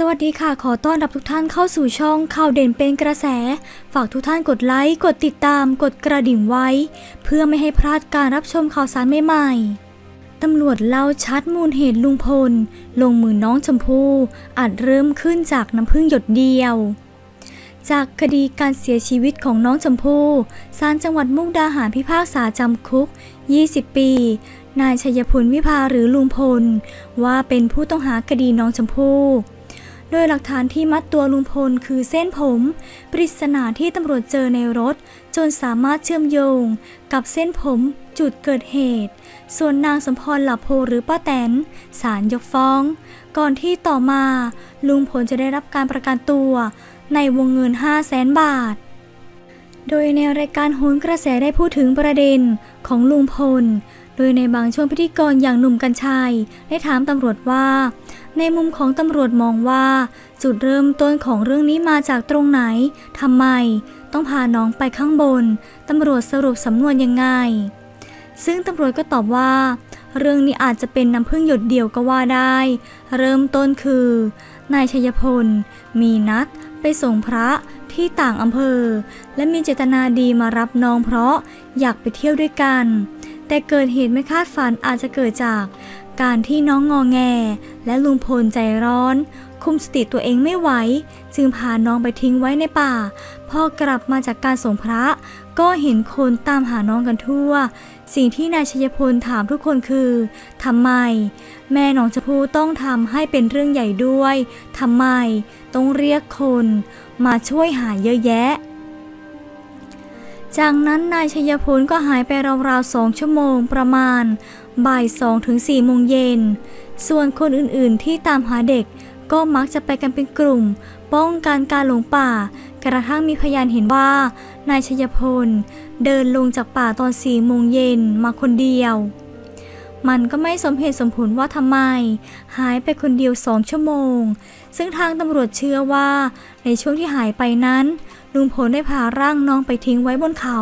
สวัสดีค่ะ ขอต้อนรับทุกท่านเข้าสู่ช่องข่าวเด่นเป็นกระแส ฝากทุกท่านกดไลค์ กดติดตาม กดกระดิ่งไว้ เพื่อไม่ให้พลาดการรับชมข่าวสารใหม่ๆ ตำรวจเล่าชัดมูลเหตุลุงพล ลงมือน้องชมพู่อาจเริ่มขึ้นจากน้ำพึ่งหยดเดียว จากคดีการเสียชีวิตของน้องชมพู่ศาลจังหวัดมุกดาหารพิพากษาจำคุก 20 ปีนายชัยพลวิภาหรือลุงพล ว่าเป็นผู้ต้องหาคดีน้องชมพู่ โดยหลักฐานที่มัดตัวลุงพลคือเส้นผม ปริศนาที่ตำรวจเจอในรถ จนสามารถเชื่อมโยง กับเส้นผมจุดเกิดเหตุ ส่วนนางสมพรหลับโพหรือป้าแตนศาลยกฟ้อง ก่อนที่ต่อมา ลุงพลจะได้รับการประกันตัว ในวงเงิน 5 0 0แสนบาทโดยในรายการโหนกระแสได้พูดถึงประเด็นของลุงพล โดยในบางช่วงพิธีกรอย่างหนุ่มกัญชัย ได้ถามตำรวจว่า ในมุมของตำรวจมองว่า จุดเริ่มต้นของเรื่องนี้มาจากตรงไหนทำไม ต้องพาน้องไปข้างบนตำรวจสรุปสำนวนยังไง ซึ่งตำรวจก็ตอบว่า เรื่องนี้อาจจะเป็นน้ำพึ่งหยดเดียวก็ว่าได้ เริ่มต้นคือนายชัยพล มีนัดไปส่งพระที่ต่างอำเภอ และมีเจตนาดีมารับน้องเพราะอยากไปเที่ยวด้วยกัน แต่เกิดเหตุไม่คาดฝันอาจจะเกิดจาก การที่น้องงอแง และลุงพลใจร้อน คุมสติตัวเองไม่ไหว จึงพาน้องไปทิ้งไว้ในป่า พอกลับมาจากการส่งพระ ก็เห็นคนตามหาน้องกันทั่ว สิ่งที่นายชัยพลถามทุกคนคือทำไม แม่น้องชมพู่ต้องทำให้เป็นเรื่องใหญ่ด้วยทำไม ต้องเรียกคน มาช่วยหาเยอะแยะ จากนั้นนายชัยพลก็หายไปราวๆสองชั่วโมงประมาณ บ่ายสองถึงสี่โมงเย็น ส่วนคนอื่นๆที่ตามหาเด็กก็มักจะไปกันเป็นกลุ่ม ป้องกันการหลงป่า กระทั่งมีพยานเห็นว่านายชัยพล เดินลงจากป่าตอนสี่โมงเย็นมาคนเดียว มันก็ไม่สมเหตุสมผลว่าทำไม หายไปคนเดียวสองชั่วโมง ซึ่งทางตำรวจเชื่อว่าในช่วงที่หายไปนั้น ลุงพลได้พาร่างน้องไปทิ้งไว้บนเขา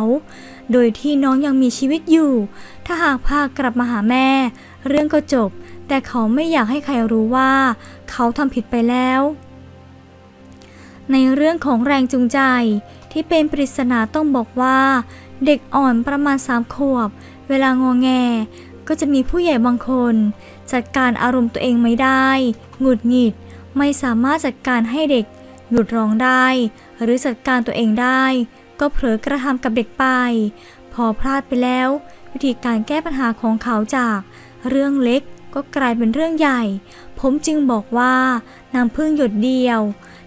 โดยที่น้องยังมีชีวิตอยู่ ถ้าหากพากลับมาหาแม่ เรื่องก็จบ แต่เขาไม่อยากให้ใครรู้ว่า เขาทำผิดไปแล้ว ในเรื่องของแรงจูงใจที่เป็นปริศนาต้องบอกว่า เด็กอ่อนประมาณสามขวบ เวลางอแง ก็จะมีผู้ใหญ่บางคน จัดการอารมณ์ตัวเองไม่ได้ หงุดหงิด ไม่สามารถจัดการให้เด็ก หยุดร้องได้ หรือจัดการตัวเองได้ ก็เผลอกระทำกับเด็กไป พอพลาดไปแล้ว วิธีการแก้ปัญหาของเขาจาก เรื่องเล็กก็กลายเป็นเรื่องใหญ่ ผมจึงบอกว่าน้ำพึ่งหยดเดียว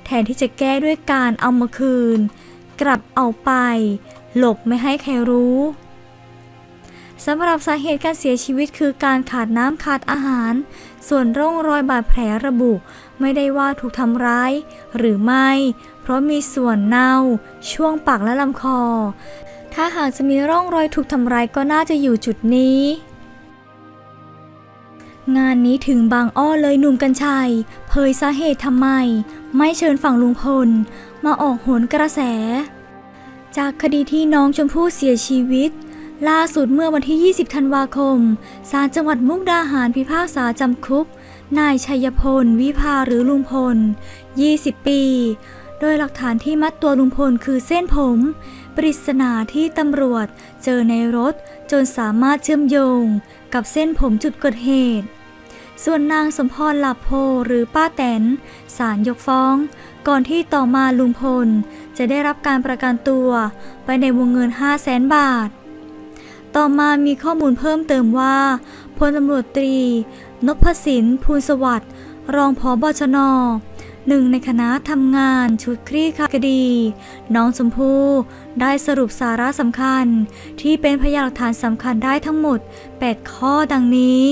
แทนที่จะแก้ด้วยการเอามาคืน กลับเอาไป หลบไม่ให้ใครรู้ สำหรับสาเหตุการเสียชีวิตคือการขาดน้ำขาดอาหาร ส่วนร่องรอยบาดแผลระบุ ไม่ได้ว่าถูกทำร้าย หรือไม่ เพราะมีส่วนเน่า ช่วงปากและลำคอ ถ้าหากจะมีร่องรอยถูกทำร้ายก็น่าจะอยู่จุดนี้ งานนี้ถึงบางอ้อเลยหนุ่มกัญชัย เผยสาเหตุทำไม ไม่เชิญฝั่งลุงพล มาออกโหนกระแส จากคดีที่น้องชมพู่เสียชีวิต ล่าสุดเมื่อวันที่ 20 ธันวาคม ศาลจังหวัดมุกดาหารพิพากษาจำคุก นายชัยพล วิภาหรือลุงพล 20 ปี โดยหลักฐานที่มัดตัวลุงพลคือเส้นผม ปริศนาที่ตำรวจเจอในรถ จนสามารถเชื่อมโยงกับเส้นผมจุดเกิดเหตุ ส่วนนางสมพรหลับโพหรือป้าแตนศาลยกฟ้อง ก่อนที่ต่อมาลุงพล จะได้รับการประกันตัวไปในวงเงิน 5 0 0แสนบาท ต่อมามีข้อมูลเพิ่มเติมว่าพลตำรวจตรี นพสินภูลสวัสดิ์รองผอบชนหนึ่งในคณะทำงานชุดคลี่คลายคดี น้องชมพู่ได้สรุปสาระสำคัญ ที่เป็นพยานหลักฐานสำคัญได้ทั้งหมด 8 ข้อดังนี้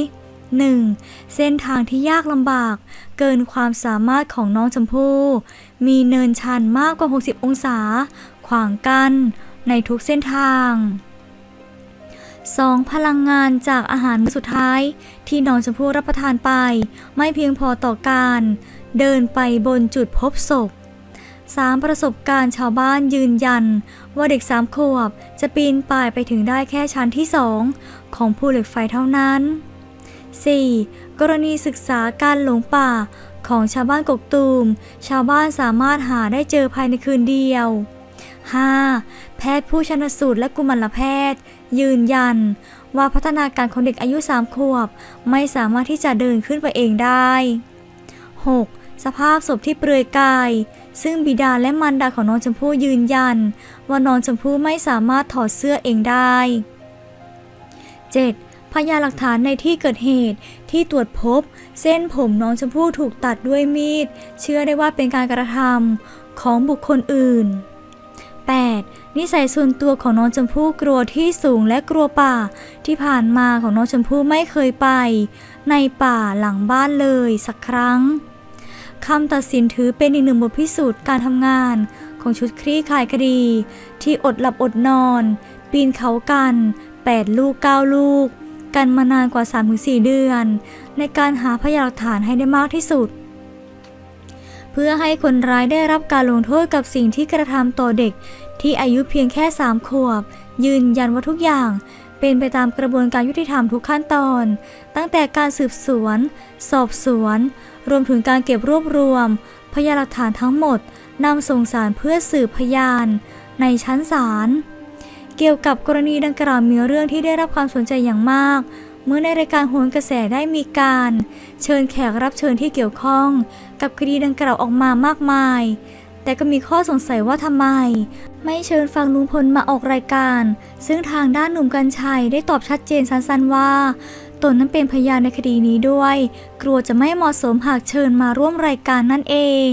1. เส้นทางที่ยากลำบาก เกินความสามารถของน้องชมพู่มีเนินชันมากกว่า 60 องศา ขวางกันในทุกเส้นทาง 2. พลังงานจากอาหารมื้อสุดท้าย ที่น้องชมพู่รับประทานไป ไม่เพียงพอต่อการ เดินไปบนจุดพบศพ 3. ประสบการณ์ชาวบ้านยืนยัน ว่าเด็กสามขวบจะปีนป่ายไปถึงได้แค่ชั้นที่2ของภูเหล็กไฟเท่านั้น 4. กรณีศึกษาการหลงป่าของชาวบ้านกกตูม ชาวบ้านสามารถหาได้เจอภายในคืนเดียว 5. แพทย์ผู้ชนสูตรและกุมารแพทย์ ยืนยัน ว่าพัฒนาการของเด็กอายุ3ขวบ ไม่สามารถที่จะเดินขึ้นไปเองได้ 6. สภาพศพที่เปลือยกาย ซึ่งบิดาและมารดาของน้องชมพู่ยืนยัน ว่าน้องชมพู่ไม่สามารถถอดเสื้อเองได้ 7. พยานหลักฐานในที่เกิดเหตุที่ตรวจพบ เส้นผมน้องชมพู่ถูกตัดด้วยมีด เชื่อได้ว่าเป็นการกระทำของบุคคลอื่น 8. นิสัยส่วนตัวของน้องชมพู่กลัวที่สูงและกลัวป่า ที่ผ่านมาของน้องชมพู่ไม่เคยไป ในป่าหลังบ้านเลยสักครั้งคำตัดสินถือเป็นอีกหนึ่งบทพิสูจน์การทำงาน ของชุดคลี่คลายคดี ที่อดหลับอดนอน ปีนเขากัน 8 ลูก 9 ลูก กันมานานกว่า 3-4 เดือน ในการหาพยานหลักฐานให้ได้มากที่สุด พื่อให้คนร้ายได้รับการลงโทษกับสิ่งที่กระทำต่อเด็ก ที่อายุเพียงแค่3ขวบ ยืนยันว่าทุกอย่าง เป็นไปตามกระบวนการยุติธรรมทุกขั้นตอน ตั้งแต่การสืบสวน สอบสวน รวมถึงการเก็บรวบรวม พยานหลักฐานทั้งหมดนำส่งสารเพื่อสืบพยาน ในชั้นศาลเกี่ยวกับกรณีดังกล่าวมีเรื่องที่ได้รับความสนใจอย่างมาก เมื่อในรายการโหนกระแสได้มีการ เชิญแขกรับเชิญที่เกี่ยวข้อง กับคดีดังกล่าวออกมามากมาย แต่ก็มีข้อสงสัยว่าทำไม ไม่เชิญฟังลุงพลมาออกรายการ ซึ่งทางด้านหนุ่มกัญชัยได้ตอบชัดเจนสั้นๆว่าตนนั้นเป็นพยานในคดีนี้ด้วย กลัวจะไม่เหมาะสมหากเชิญมาร่วมรายการนั่นเอง